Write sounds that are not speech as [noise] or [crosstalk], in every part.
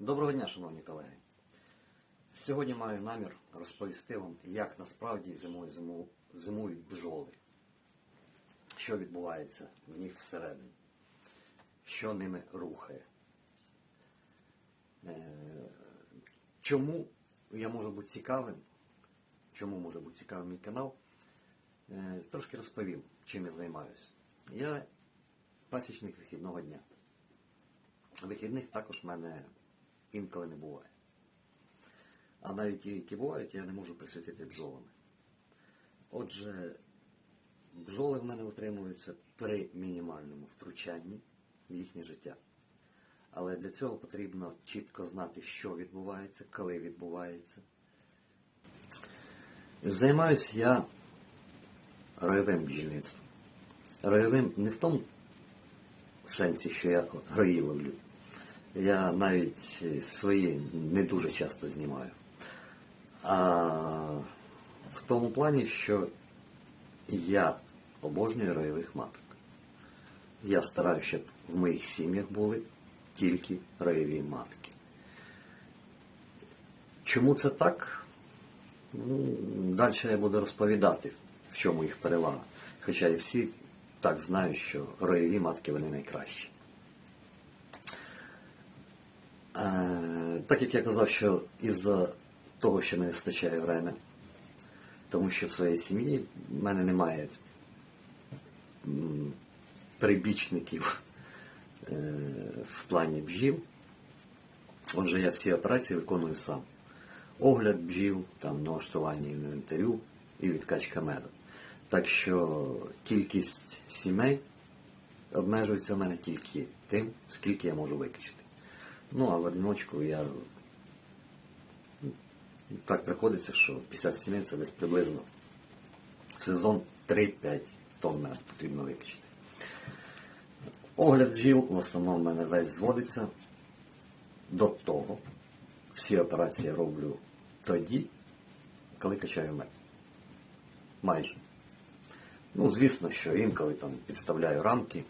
Доброго дня, шановні колеги. Сьогодні маю намір розповісти вам, як насправді зимою зиму- зимують бджоли, що відбувається в них всередині, що ними рухає. Е, Чому я можу бути цікавим, чому може бути цікавим мій канал, Е, трошки розповім, чим я займаюся. Я пасічник вихідного дня. Вихідних також в мене інколи не буває. А навіть ті, які бувають, я не можу присвятити бджолами. Отже, бджоли в мене утримуються при мінімальному втручанні в їхнє життя. Але для цього потрібно чітко знати, що відбувається, коли відбувається. Займаюся я ройовим бджільництвом. Ройовим не в тому сенсі, що я рої ловлю. Я навіть е, свої не дуже часто знімаю. А в тому плані, що я обожнюю ройових маток. Я стараюся, щоб в моїх сім'ях були тільки ройові матки. Чому це так? Ну, далі я буду розповідати, в чому їх перевага. Хоча і всі так знають, що роєві матки вони найкращі. Е, так як я казав, що із-за того, що не вистачає времени, тому що в своїй сім'ї в мене немає прибічників е, в плані бджіл. Отже, я всі операції виконую сам. Огляд бджіл, там, налаштування інвентарю і відкачка меду. Так що кількість сімей обмежується в мене тільки тим, скільки я можу викачати. Ну, а в одиночку я ну, так приходиться, що 50 сімей це десь приблизно в сезон 3-5 тонн потрібно викачати. Огляд бджіл в основному в мене весь зводиться до того. Всі операції роблю тоді, коли качаю мед. Майже. Ну, звісно, що інколи там підставляю рамки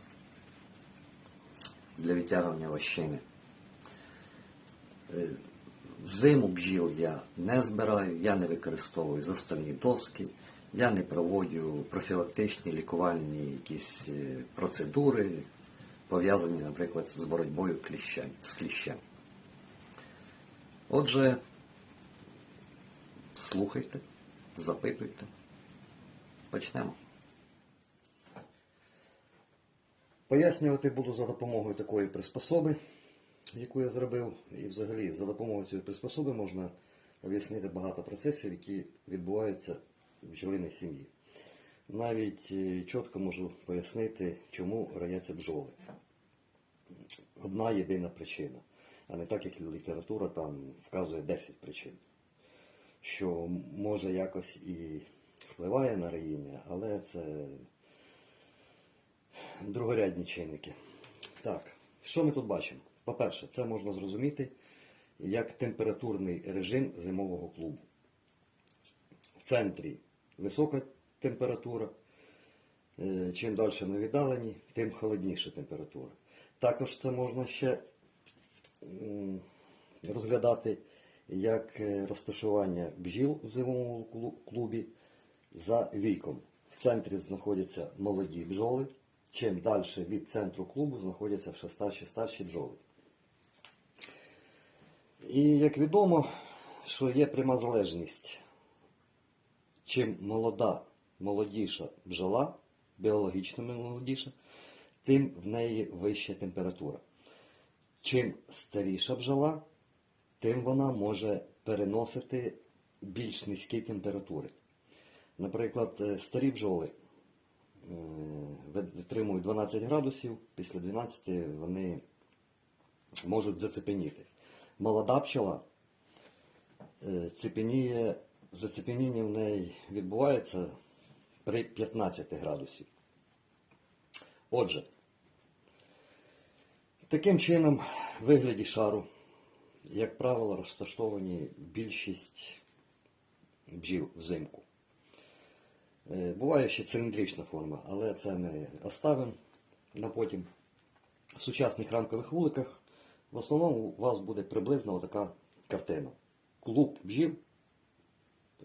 для відтягування вощини. Е, Взиму бджіл я не збираю, я не використовую заставні доски, я не проводжу профілактичні лікувальні якісь е, процедури, пов'язані, наприклад, з боротьбою з кліщем. Отже, слухайте, запитуйте. Почнемо. Пояснювати буду за допомогою такої приспособи, яку я зробив. І взагалі за допомогою цієї приспособи можна об'яснити багато процесів, які відбуваються в бджолиній сім'ї. Навіть е, чітко можу пояснити, чому рояться бджоли. Одна єдина причина, а не так, як література там вказує 10 причин, що може якось і впливає на роїння, але це другорядні чинники. Так, що ми тут бачимо? По-перше, це можна зрозуміти як температурний режим зимового клубу. В центрі висока температура. Е, Чим далі ми віддалені, тим холодніша температура. Також це можна ще розглядати як е, розташування бджіл в зимовому клубі за віком. В центрі знаходяться молоді бджоли. Чим далі від центру клубу знаходяться ще старші старші бджоли. І як відомо, що є пряма залежність. Чим молода, молодіша бджола, біологічно молодіша, тим в неї вища температура. Чим старіша бджола, тим вона може переносити більш низькі температури. Наприклад, е, старі бджоли е, витримують 12 градусів, після 12 вони можуть зацепеніти. Молода пчела е, цепеніє, зацепеніння в неї відбувається при 15 градусів. Отже, таким чином, в вигляді шару, як правило, розташовані більшість бджіл взимку. Е, Буває ще циліндрична форма, але це ми оставимо на потім. В сучасних рамкових вуликах В основному у вас буде приблизно така картина. Клуб бджіл е,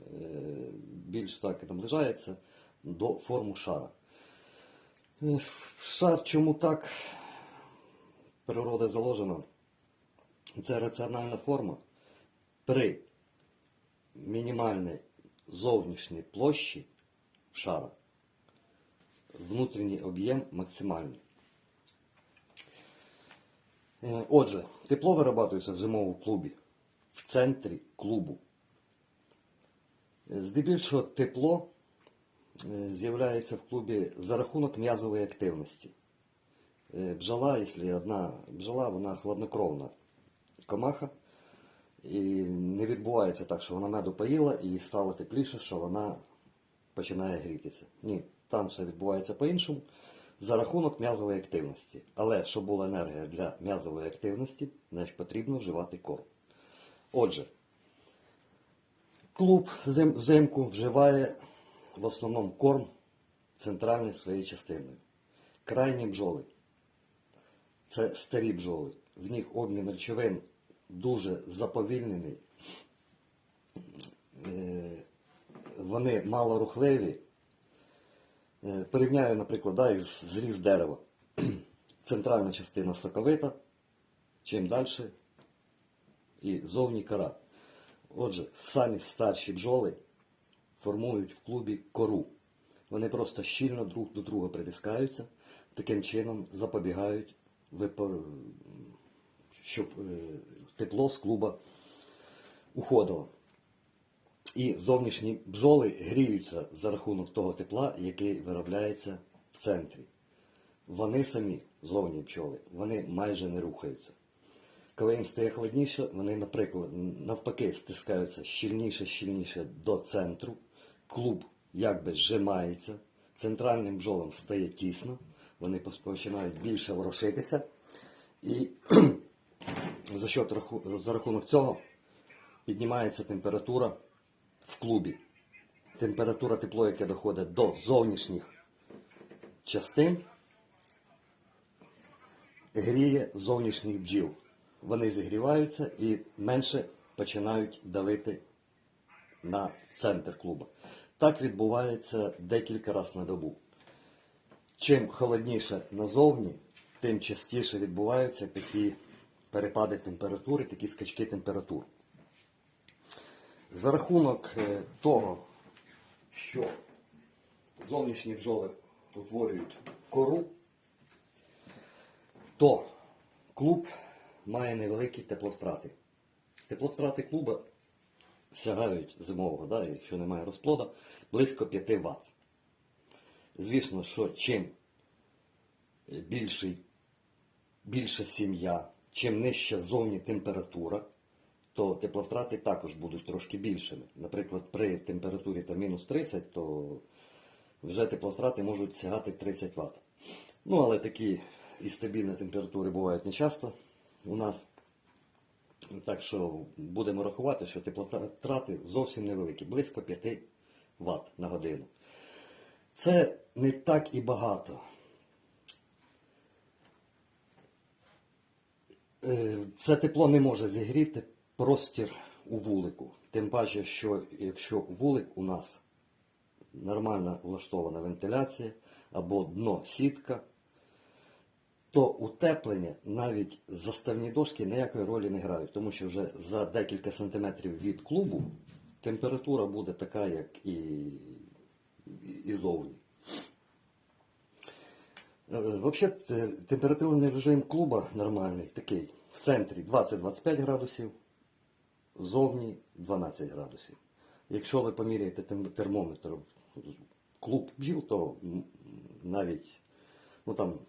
більш так наближається до форму шара. Е, Шар чому так? Природа заложена. Це раціональна форма при мінімальній зовнішній площі шара. Внутрішній об'єм максимальний. Е, Отже, тепло вирабатується в зимовому клубі в центрі клубу. Е, Здебільшого тепло е, з'являється в клубі за рахунок м'язової активності. Бджола, якщо одна бджола, вона хладнокровна комаха. І не відбувається так, що вона меду поїла і стало тепліше, що вона починає грітися. Ні, там все відбувається по-іншому за рахунок м'язової активності. Але щоб була енергія для м'язової активності, значить потрібно вживати корм. Отже, клуб взимку вживає в основному корм центральний своєю частиною. Крайні бджоли це старі бджоли. В них обмін речовин дуже заповільнений. Е, Вони малорухливі. Е, Порівняю, наприклад, да, із зріз дерева. [clears throat] Центральна частина соковита, чим далі і зовні кора. Отже, самі старші бджоли формують в клубі кору. Вони просто щільно друг до друга притискаються, таким чином запобігають, щоб е, тепло з клуба уходило. І зовнішні бджоли гріються за рахунок того тепла, який виробляється в центрі. Вони самі, зовні бджоли, вони майже не рухаються. Коли їм стає холодніше, вони, наприклад, навпаки, стискаються щільніше, щільніше до центру. Клуб якби зжимається, центральним бджолам стає тісно, вони починають більше ворушитися. І [clears throat] за, счет, за рахунок цього піднімається температура в клубі. Температура тепло, яке доходить до зовнішніх частин, гріє зовнішніх бджіл. Вони зігріваються і менше починають давити на центр клуба. Так відбувається декілька разів на добу. Чим холодніше назовні, тим частіше відбуваються такі перепади температури, такі скачки температур. За рахунок е, того, що зовнішні бджоли утворюють кору, то клуб має невеликі тепловтрати. Тепловтрати клуба сягають зимового, да, якщо немає розплода, близько 5 Вт. Звісно, що чим більший, більша сім'я, чим нижча зовні температура, то тепловтрати також будуть трошки більшими. Наприклад, при температурі там, мінус 30, то вже тепловтрати можуть сягати 30 Вт. Ну, але такі і стабільні температури бувають не часто у нас. Так що будемо рахувати, що теплотрати зовсім невеликі, близько 5 Вт на годину. Це не так і багато. Е, Це тепло не може зігріти простір у вулику. Тим паче, що якщо вулик у нас нормально влаштована вентиляція або дно сітка, то утеплення навіть заставні дошки ніякої ролі не грають, тому що вже за декілька сантиметрів від клубу температура буде така, як і, і зовні. Взагалі, температурний режим клуба нормальний, такий. В центрі 20-25 градусів, зовні 12 градусів. Якщо ви поміряєте термометр клуб бджіл, то навіть ну, там,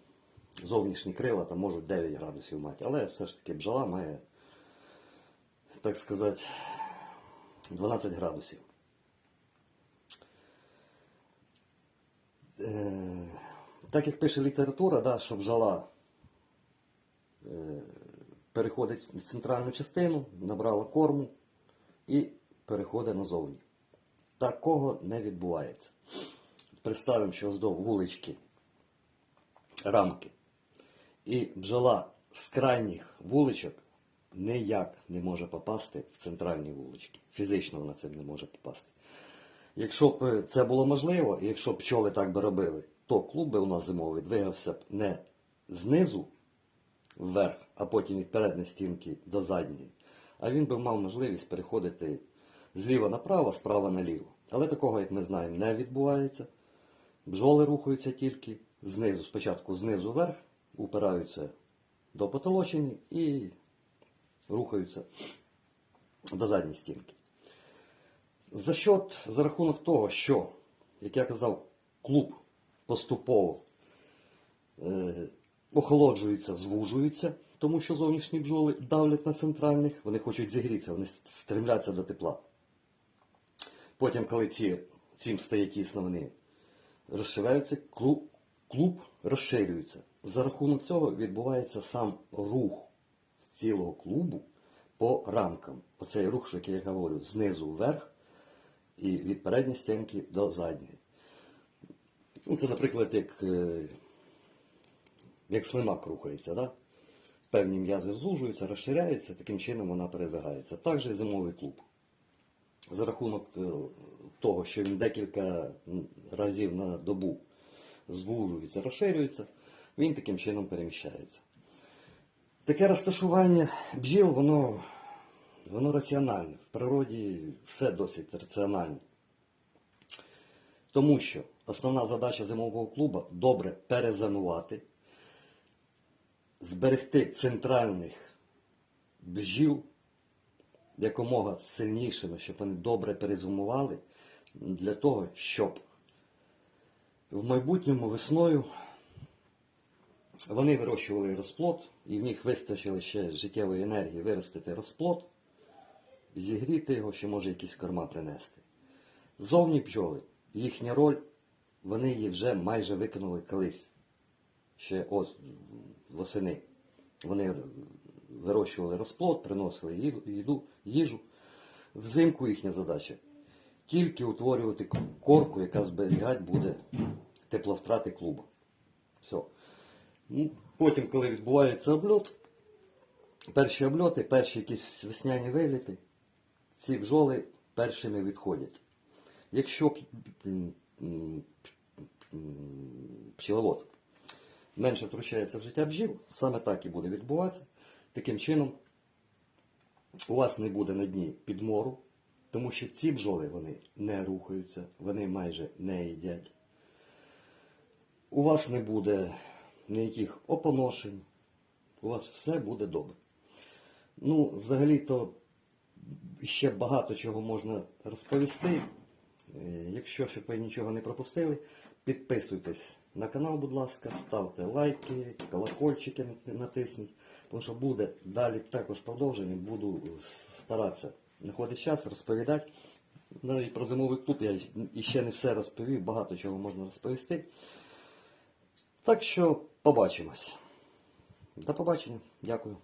зовнішні крила там можуть 9 градусів мати. Але все ж таки бджола має, так сказати, 12 градусів. Е, так як пише література, да, що бджола е, переходить в центральну частину, набрала корму і переходить назовні. Такого не відбувається. Представимо, що до вулички рамки. І бджола з крайніх вуличок ніяк не може попасти в центральні вулички. Фізично вона цим не може попасти. Якщо б це було можливо, і якщо б пчоли так би робили, то клуб би у нас зимовий двигався б не знизу вверх, а потім від передньої стінки до задньої. А він би мав можливість переходити зліва направо, справа наліво. Але такого, як ми знаємо, не відбувається. Бджоли рухаються тільки знизу, спочатку знизу вверх, упираються до потолочені і рухаються до задньої стінки. За счет, за рахунок того, що, як я казав, клуб поступово е, охолоджується, звужується, тому що зовнішні бджоли давлять на центральних, вони хочуть зігрітися, вони стремляться до тепла. Потім, коли ці, цим стає тісно, вони розширяються, клуб, клуб розширюється. За рахунок цього відбувається сам рух з цілого клубу по рамкам. Оцей рух, що я говорю, знизу вверх і від передньої стінки до задньої. Ну, це, наприклад, як, е, як слимак рухається. Да? Певні м'язи зужуються, розширяються, таким чином вона передвигається. Так же і зимовий клуб. За рахунок е, того, що він декілька разів на добу звужується, розширюється, він таким чином переміщається. Таке розташування бджіл, воно, воно раціональне. В природі все досить раціональне. Тому що основна задача зимового клубу добре перезимувати, зберегти центральних бджіл якомога сильнішими, щоб вони добре перезимували, для того, щоб в майбутньому весною вони вирощували розплод, і в них вистачило ще життєвої енергії виростити розплод, зігріти його, ще може якісь корма принести. Зовні бджоли, їхня роль, вони її вже майже виконали колись. Ще ось восени. Вони вирощували розплод, приносили їду, їжу. Взимку їхня задача тільки утворювати корку, яка зберігати буде тепловтрати клубу. Все. Ну, Потім, коли відбувається обльот, перші обльоти, перші якісь весняні виліти, ці бджоли першими відходять. Якщо пчеловод менше втручається в життя бджіл, саме так і буде відбуватися. Таким чином, у вас не буде на дні підмору, тому що ці бджоли вони не рухаються, вони майже не їдять. У вас не буде ніяких опоношень, у вас все буде добре. Ну, взагалі-то ще багато чого можна розповісти. Е, Якщо ще ви нічого не пропустили, підписуйтесь на канал, будь ласка, ставте лайки, колокольчики натисніть, тому що буде далі також продовження, буду старатися знаходити час, розповідати. Навіть про зимовий клуб я іще не все розповів, багато чого можна розповісти. Так що побачимось. До побачення. Дякую.